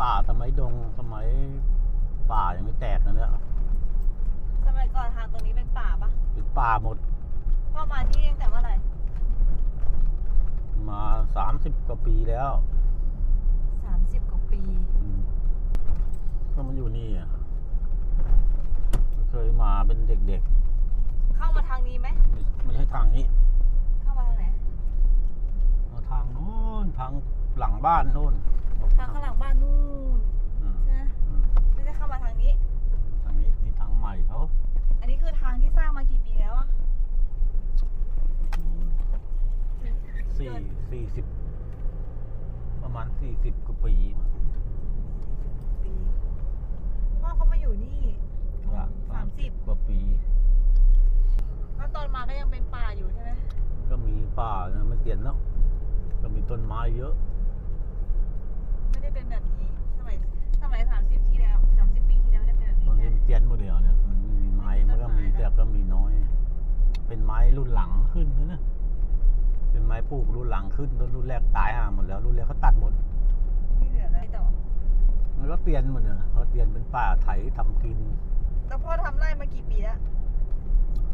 ป่าสมัยดงสมัยป่ายังไม่แตกนะเนี่ยสมัยก่อนทางตรงนี้เป็นป่าปะเป็นป่าหมดพ่อมาที่นี่ตั้งแต่เมื่อไหร่มาสามสิบกว่าปีแล้วสามสิบกว่าปีอืมก็มาอยู่นี่อะเคยมาเป็นเด็กเข้ามาทางนี้ไหมๆไม่ไม่ใช่ทางนี้ เข้ามาทางไหน เอาทางนู้นทางหลังบ้านนู้น ทางข้างหลังบ้านนู่น อืม ใช่ไหม อืม ไม่ได้เข้ามาทางนี้ ทางนี้นี่ทางใหม่เขา อันนี้คือทางที่สร้างมากี่ปีแล้วอะ สี่สี่สิบประมาณสี่สิบกว่าปี ปีพ่อเขามาอยู่นี่ ว่า สามสิบ กว่าปี แล้วตอนมาก็ยังเป็นป่าอยู่ใช่ไหม ก็มีป่านะไม่เปลี่ยนแล้ว ก็มีต้นไม้เยอะ ไม่ได้เป็นแบบนี้สมัยสมัยสามสิบที่แล้วสามสิบปีที่แล้วไม่ได้เป็นแบบนี้ตอนนี้ใช่ไหมมันเปลี่ยนหมดเลยเนี่ยมันไม่มีไม้มันก็มีแต่ก็มีน้อย เป็นไม้รุ่นหลังขึ้นนะเนี่ยเป็นไม้ปลูกรุ่นหลังขึ้นต้นรุ่นแรกตายห่าหมดแล้วรุ่นแรกเขาตัดหมด ไม่เหลืออะไรต่อมันก็เปลี่ยนหมดเนี่ยเขาเปลี่ยนเป็นป่าไถทำกินแล้วพ่อทำไร่มากี่ปีแล้ว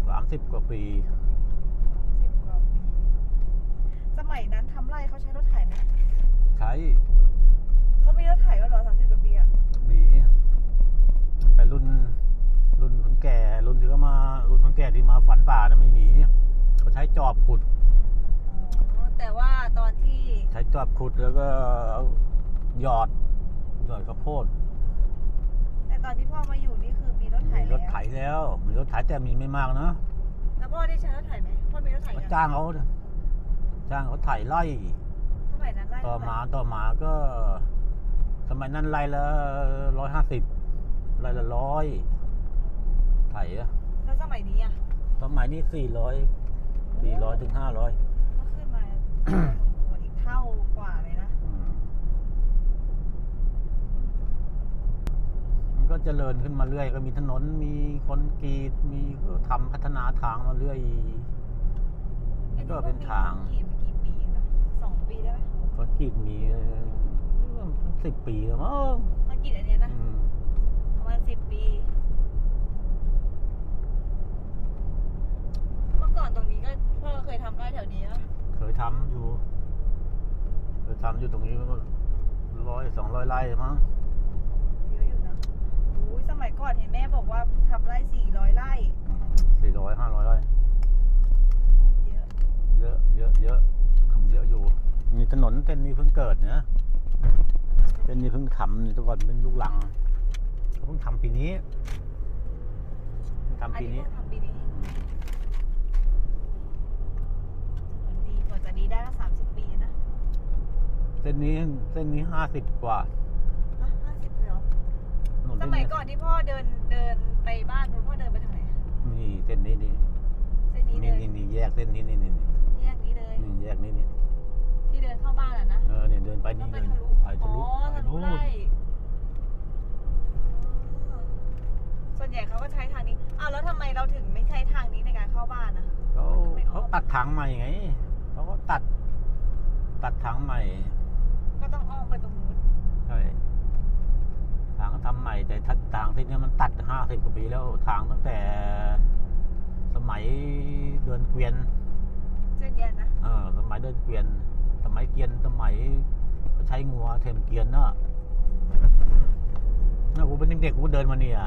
สามสิบกว่าปีสิบกว่าปี สมัยนั้นทำไร่เขาใช้รถไถไหมใช้เขามีรถไถก็เหรอสามสิบกว่าปีอะมีแต่รุ่น รุ่นคนแก่ รุ่นที่เขามา รุ่นคนแก่ที่มาฝันป่านะไม่มีเขาใช้จอบขุด อ๋อแต่ว่าตอนที่ใช้จอบขุดแล้วก็เอาหยอดหยอดข้าวโพด แต่ตอนที่พ่อมาอยู่นี่คือมีรถไถมีรแล้วถไถแล้ว มีรถไถแต่มีไม่มากนะแล้วพ่อได้ใช้รถไถไหมพ่อมีรถไถก็ยังจ้างเขา จ้างเขาไถไล่สมัยนั้นไร่ต่อเท่ไหร่มาต่อมาก็ สมัยนั้นไล่ละร้อยห้าสิบไล่ละร้อยไถอะแล้วสมัยนี้อะสมัยนี้สี่ร้อยสี่ร้อยถึงห้าร้อยก็ขึ้นมาโอ้โหอีกเท่ากว่าเลยนะมันก็เจริญขึ้นมาเรื่อย ก็มีถนนมีคอนกรีตมีก็ทำพัฒนาทางมาเรื่อยก็เป็นทางกี่กี่ปีเองนะสอง ปีได้ไหมคอนกรีตมีสิบปีแล้วมั้งมากี่อันเนี้ยนะอืมประมาณสิบปี เมื่อก่อนตรงนี้ก็พ่อเคยทำไร่แถวนี้นะเคยทำอยู่ เคยทำอยู่ตรงนี้ก็ร้อยสองร้อยไร่มั้งเยอะอยู่นะอุ้ยสมัยก่อนเห็นแม่บอกว่าทำไร่สี่ร้อยไร่สี่ร้อยห้าร้อยไร่ เยอะ เยอะ เยอะ เยอะทำเยอะอยู่ มีถนนเส้นนี้เพิ่งเกิดเนี่ยเส้นนี้เพิ่งทำนี่แตะก่อนเป็นลูกลังเขาเพิ่งทำปีนี้เพิ่งอันทำปีนี้นี้เพิ่งทำปีนี้เหมือนดีกว่าจะดีได้ก็สามสิบปีนะ เส้นนี้เส้นนี้ห้าสิบกว่าห้าสิบเลยเหรอถนนสเส้นมัยนี้ก่อนที่พ่อเดินเดินไปบ้านนู้นพ่อเดินไปทางไหนนี่เส้นนี้นี่เส้นนี้เลนี่ยนี่นี่แยกเส้นนี้นี่นี่นี่แยกนี้เลยนี่แยกนี้นี่ที่ เดินเข้าบ้านอะนะ เออเนี่ยเดินไปก็นี่ไปเลยทะลุไปทะอ๋อลุไปทะลุนู่นไร่อ๋อส่วนใหญ่เขาก็ใช้ทางนี้อ้าวแล้วทำไมเราถึงไม่ใช้ทางนี้ในการเข้าบ้านอะเขาเขาตัดทางใหม่ไงเขาก็ตัด ตัดทางใหม่ ก็ต้องอ้อมไปตรงนู้นใช่ทางทำใหม่แต่ททางที่เนี้ยมันตัดห้าสิบกว่าปีแล้วทางตั้งแต่สมัยเดินเกวียนเส้นเนี้ยนะเออสมัยเดินเกวียนส มัยเกวียนสมัยใช้งัวเทมเกวียนเนาะน่ากูเป็นเด็กๆกูเดินมาเนี่ย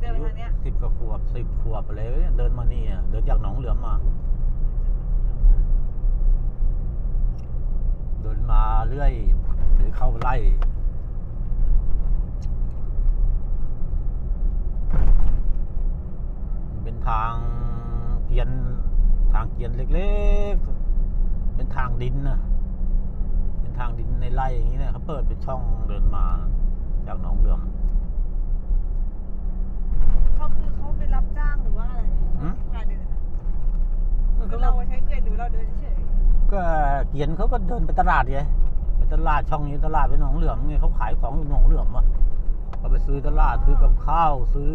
เดินไปทางเนี้ยสิบกว่าขวบสิบขวบอะไรเนี่ยเดินมานี่อะเดินจากหนองเหลือมมา เดินมาเรื่อยหรือเข้าไล่เป็นทางเกวียนทางเกวียนเล็กๆ เป็นทางดินนะเป็น ทางดินในไร่อย่างนี้เนี่ยเขาเปิดเป็นช่องเดินมาจากหนองเหลือมเขาคือเขาไปรับจ้างหรือว่าอะไรหืมพาเดินอะคือเราใช้เกวียนหรือเราเดินเฉยก็เกียนเขาก็เดินไปตลาดไงไปตลาดช่องนี้ตลาดเป็นหนองเหลือมไงเขาขายของอยู่หนองเหลือมอะเขาไปซื้อตลาดซื้อกับข้าวซื้อ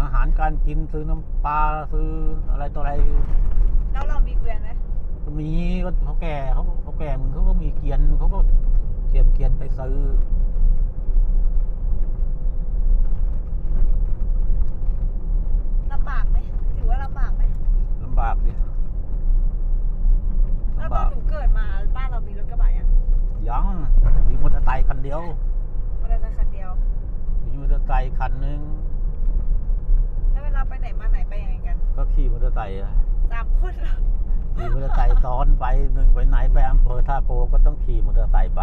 อาหารการกินซื้อน้ำปลาซื้ออะไรต่ออะไรๆแล้วเรามีเกวียนไหมก็ มีก็เขาแก่เขาเขาแก่มึงเขาก็มีเกียนเขาก็เตรียมเกียนไปซื้อลำบากไหมถือว่าลำบากไหมลำบากดิแล้วตอนหนูเกิดมาบ้านเรามีรถกระบะยังยังมีมอเตอร์ไซค์คันเดียวมอเตอร์ไซค์คันเดียวมีมอเตอร์ไซค์คันหนึ่ง ขี่มอเตอร์ไซค์อะสามคนเหรอขี่มอเตอร์ไซค์ซ้อนไปหนึ่งไปไหนไปอำเภอท่าโพก็ต้องขี่มอเตอร์ไซค์ไป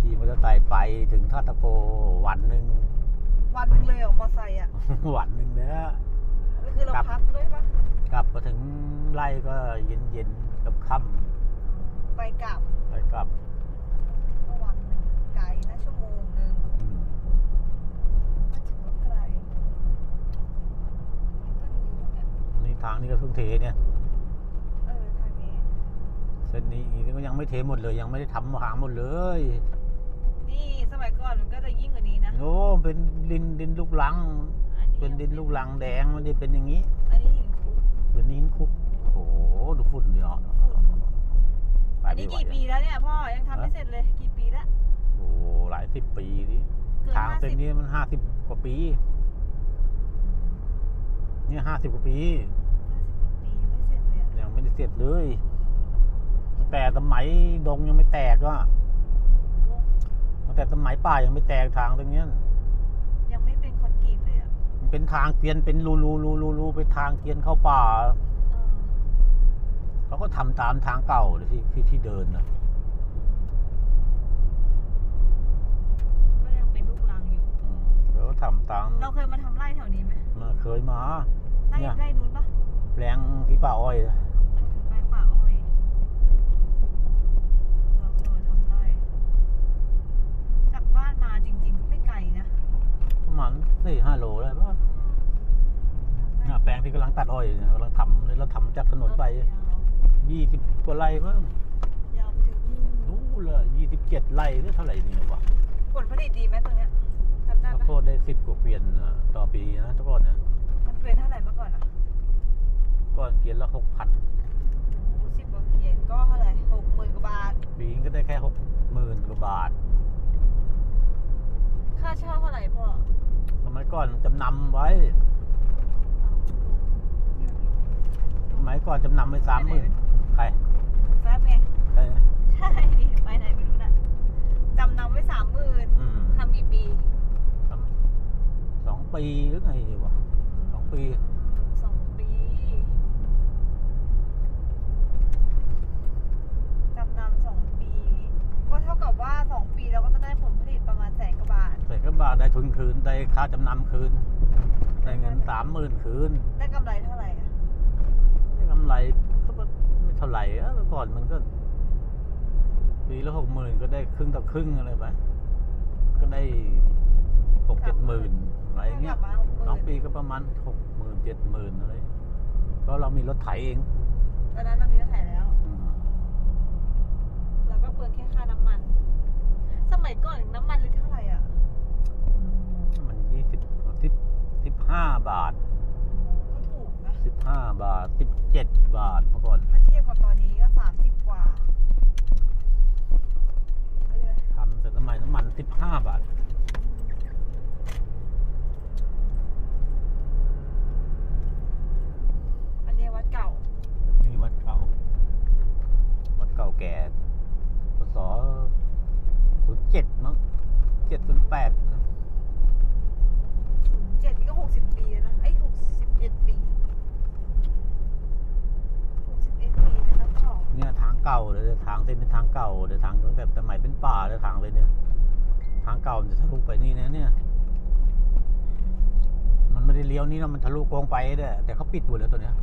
ขี่มอเตอร์ไซค์ไปถึงท่าตะโกวันหนึ่ง วันหนึงเลยเหรอมอเตอร์ไซค์อะวันหนึ่งเนี่ยก็คือเราครับ พักด้วยปะกลับมาถึงไร่ก็เย็นเย็นๆกับค่ไปกลับำไปกลับ ก็วันหนึ่งไกลนะชั่วโมงหนึ่ง อืม ก็ถือว่าไกลมันก็ดีเนี่ย นี่ทางนี้ก็เพิ่งเทเนี่ย เออทางนี้ เส้นนี้อีกก็ยังไม่เทหมดเลย ยังไม่ได้ทำหางหมดเลยนี่สมัยก่อนมันก็จะยิ่งกว่านี้นะ โอ้เป็นดินดินลูกลัง อัเป็นดินลูกลังแดงไม่ได้เป็นอย่างนี้ อันนี้หินคุกเป็นนิ้นคุกโอ้โหดูฝุ่นเดียวไปอันไม่นี้ไหวกี่ปีแล้วเนี่ยพ่อยังทำไม่เสร็จเลยกี่ปีแล้วโอ้โหหลายสิบปีดิเกินทางห้าเส้นสิบนี้มันห้าสิบกว่าปี เนี่ยห้าสิบกว่าปี ห้าสิบกว่าปียังไม่ เสร็จเลยอะยังไม่ได้เสร็จเลยตั้งแต่สมัยดงยังไม่แตกก็ตั้งแต่สมัยป่ายังไม่แตกทางตรงเนี้ยยังไม่เป็นคอนกรีตเลยอะมันเป็นทางเกวียนเป็นรูรูรูรูรูเป็นทางเกวียนเข้าป่าเออเขาก็ทำตามทางเก่าเลยที่ที่ที่เดินนะก็ยังเป็นลูกรังอยู่อืมเขาก็ทำตาม เราเคยมาทำไร่แถวนี้ไหมมาเคยมาไร่เนี่ยไร่นู้นปะแปลงที่ป่าอ้อยเออไปป่าอ้อย เราเคยมาทำไร่ จากบ้านมาจริงๆก็ไม่ไกลนะ ประมาณสี่ห้าโลได้ป่ะเนี่ยแปลงที่กำลังตัดอ้อยเนี่ยกำลังทำเลยเราทำจากถนนไป ยาวยี่สิบกว่าไร่มั้งยาวไปถึงนู่นรู้เลยยี่สิบเจ็ดไร่หรือเท่าไหร่เนี่ยวะผลผลิตดีไหมตรงเนี้ยจำได้ข้าวปะโพดได้สิบกว่าเกวียนน่ะต่อปีนะทุกคนนะมันเป็นเท่าไหร่เมื่อก่อนอะก้อนเกวียนละหกพันโอ้สิบกว่าเกียร์ก็เท่าไหร่หกหมื่นกว่าบาท ปีนึงก็ได้แค่หกหมื่นกว่าบาท ค่าเช่าเท่าไหร่พ่อสมัยก่อนจำนำไว้ สมัยก่อนจำนำไว้สามหมื่นใครแฟบไงใครนะใช่ดิไปไหนไม่รู้นะจำนำไว้สามหมื่นอืมทำกี่ปีทำสองปีหรือไงดีวะสองปีสองปีจำนำสองปี ก็เท่ากับว่าสองปีเราก็จะได้ผลผลิตประมาณแสนกว่าบาทใส่กระบาทได้ทุนคืนได้ค่าจำนำคืนได้เงินสามหมื่นคืน ได้กำไรเท่าไหร่อะได้กำไรก็ไม่เท่าไหร่อะเมื่อก่อนมันก็ปีละหกหมื่นก็ได้ครึ่งต่อครึ่งอะไรไปก็ได้หกเจ็ดหมื่นอะไรเงี้ยกลับมาหกหมื่นสองปีก็ประมาณหกหมื่นเจ็ดหมื่นอะไรเพราะเรามีรถไถเองตอนนั้นเรามีรถไถแล้วอืมเราก็เปลืองแค่ค่าน้ำมัน สมัยก่อนน้ำมันลิตรเท่าไหร่อะมันยี่สิบสิบสิบห้าบาท 15 บาท 17 บาทเมื่อก่อน ถ้าเทียบกับตอนนี้ก็ 30 กว่าทำแต่น้ำมันน้ำมัน 15 บาท อันนี้วัดเก่า นี่วัดเก่า วัดเก่าแก่พศ07มั้ง708 07นี่ก็ 60 ปีแล้วนะ เลยทางเส้นนี้ทางเก่าเลยทางตั้งแต่สมัยเป็นป่าเลยทางเลยเนี่ย ทางเก่ามันจะทะลุไปนี่นะเนี่ย มันไม่ได้เลี้ยวนี่นะมันทะลุโกงไปเด้อแต่เขาปิดหมดแล้วตัวเนี้ย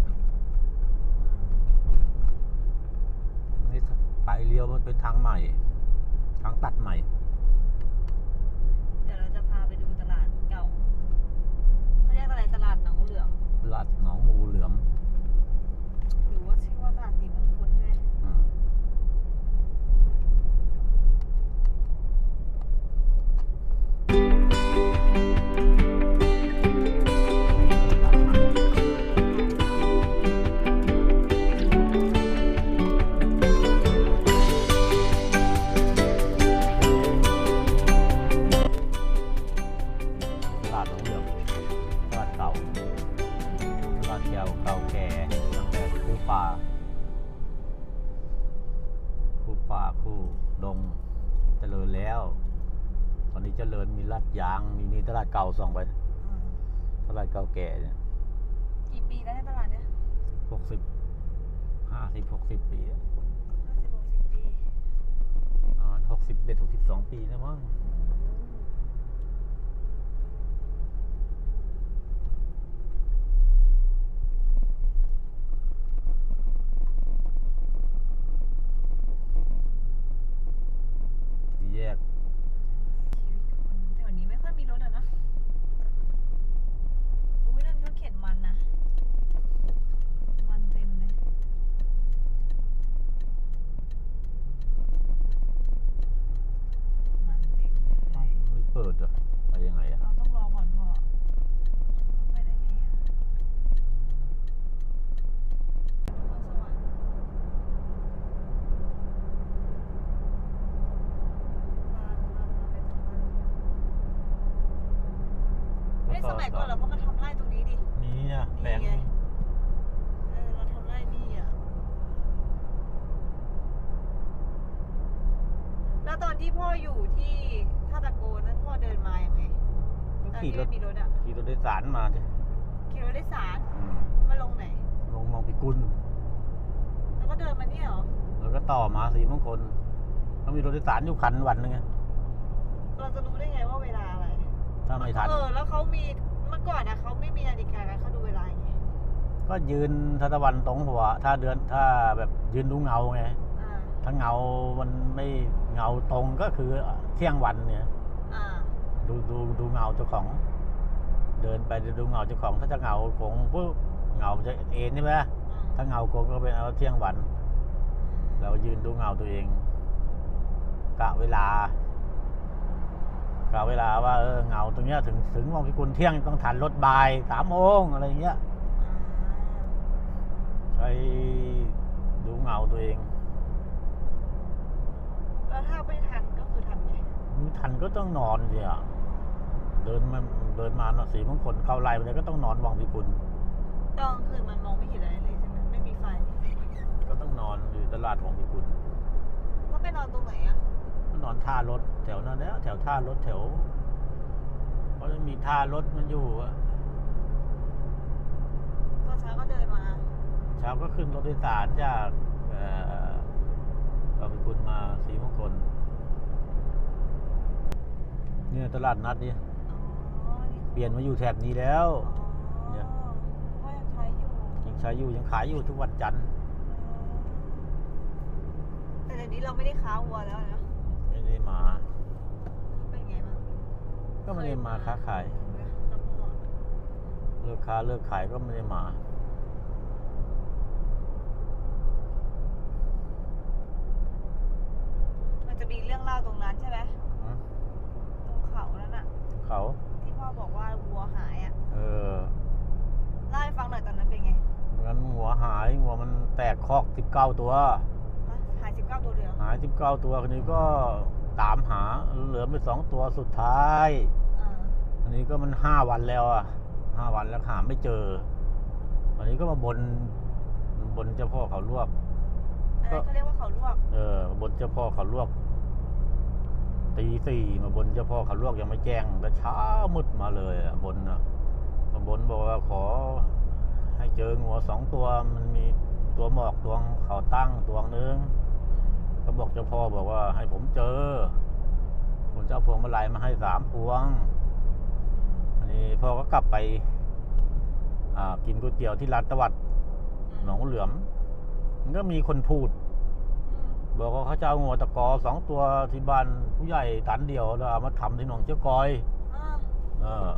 นี่ไปเลี้ยวมันเป็นทางใหม่ ทางตัดใหม่เดี๋ยวเราจะพาไปดูตลาดเก่าเขาเรียกอะไรตลาดหนองเหลืองลัดหนองงูเหลือม่าคู่ดงเจริญแล้ว ตอนนี้เจริญมีรัดยางมีนี่ตลาดเก่าส่องไปตลาดเก่าแก่เนี่ยกี่ปีแล้วในตลาดเนี่ยหกสิบห้าสิบหกสิบปีอะห้สิบหกสิบปี หกสิบเอ็ดหกสิบสองปีแล้วมั้ง สมัยก่อนเราก็มาทำไร่ตรงนี้ดิมีอะแปลงนี่ไงเออเราทำไร่นี่อะแล้วตอนที่พ่ออยู่ที่ท่าตะโกนั้นพ่อเดินมายังไงก็ตอนขี่ที่รถไม่มีรถอะขี่รถโดยสารมาจ้ะขี่รถโดยสารอืมมาลงไหน ลงมองพิกุลแล้วก็เดินมาเนี่ยเหรอแล้วก็ต่อมาสีมงคลต้องมีรถโดยสารอยู่คันวันหนึงไงเราจะรู้ได้ไงว่าเวลาอะไร ถ้าไม่ทัน เออ แล้วเขามีเมื่อก่อนนะเขาไม่มีนาฬิกานะเขาดูเวลาไงก็ยืนทัตะวันตรงหัว ถ้าเดือนถ้าแบบยืนดูเงาไง อ่าถ้าเงามันไม่เงาตรงก็คือเที่ยงวันเนี่ย อ่าดูดูดูเงาเจ้าของ เดินไปดูเงาเจ้าของ ถ้าจะเงาโกงปุ๊บเงามันจะเอ็นใช่ไหมอืมถ้าเงาโกงก็เป็นเอาเที่ยงวัน เรายืนดูเงาตัวเองกะเวลา กะเวลาว่าเออเงาตรงเนี้ยถึงถึงมองพิกุลเที่ยงต้องทันรถบ่ายสามโมงอะไรอย่างเงี้ยอ่าใช้ดูเงาตัวเองแล้วถ้าไม่ทันก็คือทำไงไม่ทันก็ต้องนอนสิอะเดินมาเดินมาเนาะสีมงคลเข้าไล่ไปเลยก็ต้องนอนวังพิกุลตอนกลางคืนมันมองไม่เห็นอะไรเลยใช่ไหมไม่มีไฟ ก็ต้องนอนอยู่ตลาดวังพิกุลว่าไปนอนตรงไหนอะก็ นอนท่ารถ แถวนั้นแหล้วแถวท่ารถแถวเพราะมันมีท่ารถมันอยู่อะตอนเช้าก็เดินมา เช้าก็ขึ้นรถโดยสารจากเอ่อวังพิกุลมาสีมงคลเนี่ยตลาดนัดนี่อ๋อนี่เปลี่ยนมาอยู่แถบนี้แล้วอ๋อเนี่ยก็ยังใช้อยู่ยังใช้อยู่ยังขายอยู่ทุกวันจันทร์ แต่เดี๋ยวนี้เราไม่ได้ค้าวัวแล้วนะ ไม่ได้มา เป็นไงบ้างก็ไม่ได้มาค้าขายแล้วพ่อเลิกค้าเลิกขายก็ไม่ได้มา มันจะมีเรื่องเล่าตรงนั้นใช่ไหมอืม ตรงเขานั้นอะเขา ที่พ่อบอกว่าวัวหายอะเออเล่าให้ฟังหน่อยตอนนั้นเป็นไงงั้นหัวหายหัวมันแตกคอกสิบเก้าตัว ฮะหายสิบเก้าตัวเดียวหายสิบเก้าตัวคนนี้ก็ ตามหา เหลือไปสองตัวสุดท้าย อ่าอันนี้ก็มันห้าวันแล้วอะห้าวันแล้วหาไม่เจอ วันนี้ก็มาบนบนเจ้าพ่อเขาลวกอะไรเขาเรียกว่าเขาลวก เออมาบนเจ้าพ่อเขาลวกตีสี่มาบนเจ้าพ่อเขาลวกยังไม่แจ้งแต่เช้ามืดมาเลยอะบนอะมาบนบอกว่าขอ ให้เจองัวสองตัวมันมีตัวหมอกตัวเขาตั้งตัวหนึง ก็บอกเจ้าพ่อบอกว่า ให้ผมเจอ ผมจะเอาพวงมาลัยมาให้สามพวง อันนี้พ่อก็กลับไป อ่า กินก๋วยเตี๋ยวที่ร้านตะวัดหนองเหลือม มันก็มีคนพูดอืมบอกว่าเขาจะเอางัวตะกอสองตัวที่บ้านผู้ใหญ่ตันเดียวแล้วเอามาทำที่หนองเจ้ากอยอ่าเออ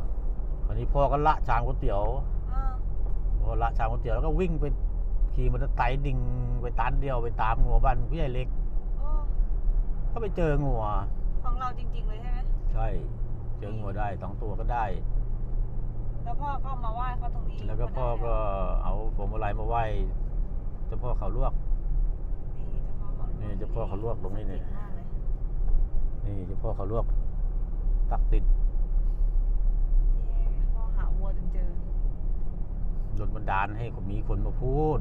อันนี้พ่อก็ละชามก๋วยเตี๋ยวอ่าพอละชามก๋วยเตี๋ยวแล้วก็วิ่งไปขี่มอเตอร์ไซค์ดิ่งไปตันเดียวไปตามงัวบ้านผู้ใหญ่เล็กโอ้ ก็ไปเจองัว ของเราจริง ๆ เลยใช่ไหมใช่ เจองัวได้สองตัวก็ได้ แล้วพ่อก็มาไหว้เขาตรงนี้แล้วก็พ่อก็เอาผมอะไรมาไหว้เจ้าพ่อเขาลวก นี่เจ้าพ่อเขาลวกนี่เจ้าพ่อเขาลวกตรงนี้นี่ศักดิ์สิทธิ์มากเลยนี่เจ้าพ่อเขาลวกตักติดที่พ่อหาวัวจนเจอโดนบันดาลให้มีคนมาพูด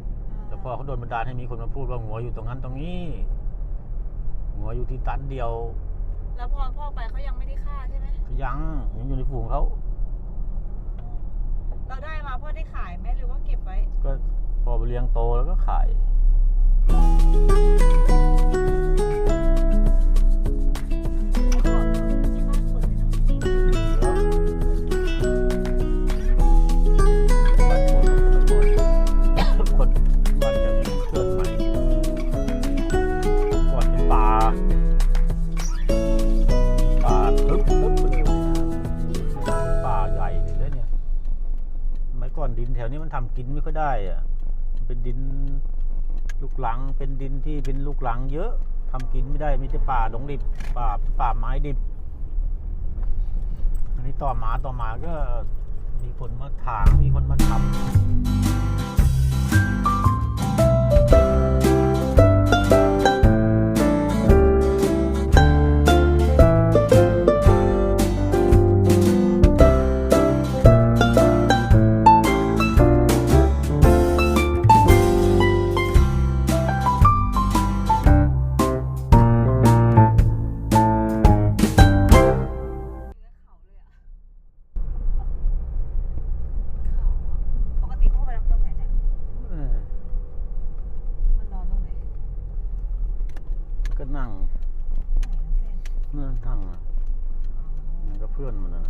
เจ้าพ่อเขาโดนบันดาลให้มีคนมาพูดว่างัวอยู่ตรงนั้นตรงนี้ งัวอยู่ที่ตันเดียวแล้วพอพ่อไปเขายังไม่ได้ฆ่าใช่ไหมยังยังอยู่ในฝูงเขาเราได้มาพ่อได้ขายไหมหรือว่าเก็บไว้ ก็พอไปเลี้ยงโตแล้วก็ขาย กินไม่ค่อยได้อะเป็นดินลูกหลัง เป็นดินที่เป็นลูกหลัง เยอะทำกินไม่ได้มีแต่ป่าดงดิบป่าป่าไม้ดิบ อันนี้ต่อมาต่อมาก็มีคนมาถางมีคนมาทำ เส้นนั่งนั่งอะมันก็เพื่อนมันนะ